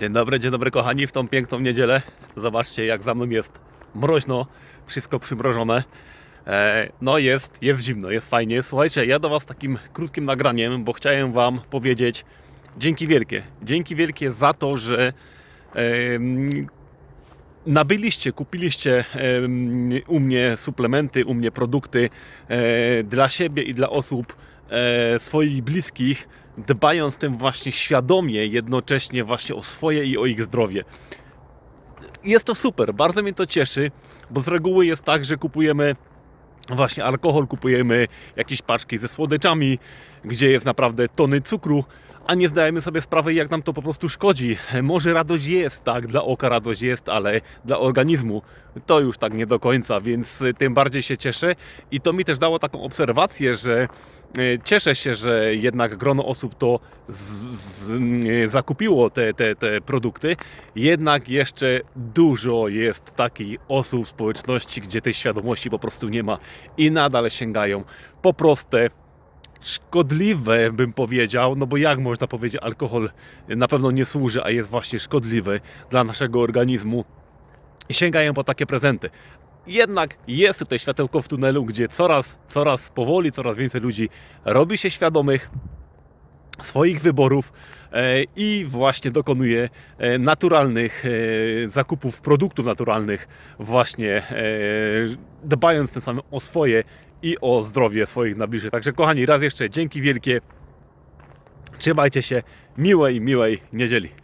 Dzień dobry, dzień dobry kochani, w tą piękną niedzielę. Zobaczcie jak za mną jest mroźno, wszystko przymrożone. E, no jest, jest zimno, jest fajnie. Słuchajcie, ja do Was takim krótkim nagraniem, bo chciałem Wam powiedzieć dzięki wielkie. Dzięki wielkie za to, że em, nabyliście, kupiliście em, u mnie suplementy, u mnie produkty e, dla siebie i dla osób e, swoich bliskich, dbając tym właśnie świadomie, jednocześnie właśnie o swoje i o ich zdrowie. Jest to super, bardzo mnie to cieszy, bo z reguły jest tak, że kupujemy właśnie alkohol, kupujemy jakieś paczki ze słodyczami, gdzie jest naprawdę tony cukru, a nie zdajemy sobie sprawy, jak nam to po prostu szkodzi. Może radość jest, tak, dla oka radość jest, ale dla organizmu to już tak nie do końca, więc tym bardziej się cieszę i to mi też dało taką obserwację, że Cieszę się, że jednak grono osób to z, z, y, zakupiło te, te, te produkty. Jednak jeszcze dużo jest takich osób w społeczności, gdzie tej świadomości po prostu nie ma i nadal sięgają po proste, szkodliwe, bym powiedział, no bo jak można powiedzieć, alkohol na pewno nie służy, a jest właśnie szkodliwy dla naszego organizmu. I sięgają po takie prezenty. Jednak jest tutaj światełko w tunelu, gdzie coraz, coraz powoli, coraz więcej ludzi robi się świadomych swoich wyborów e, i właśnie dokonuje e, naturalnych e, zakupów produktów naturalnych, właśnie dbając tym samym o swoje i o zdrowie swoich najbliższych. Także kochani, raz jeszcze dzięki wielkie. Trzymajcie się. Miłej, miłej niedzieli.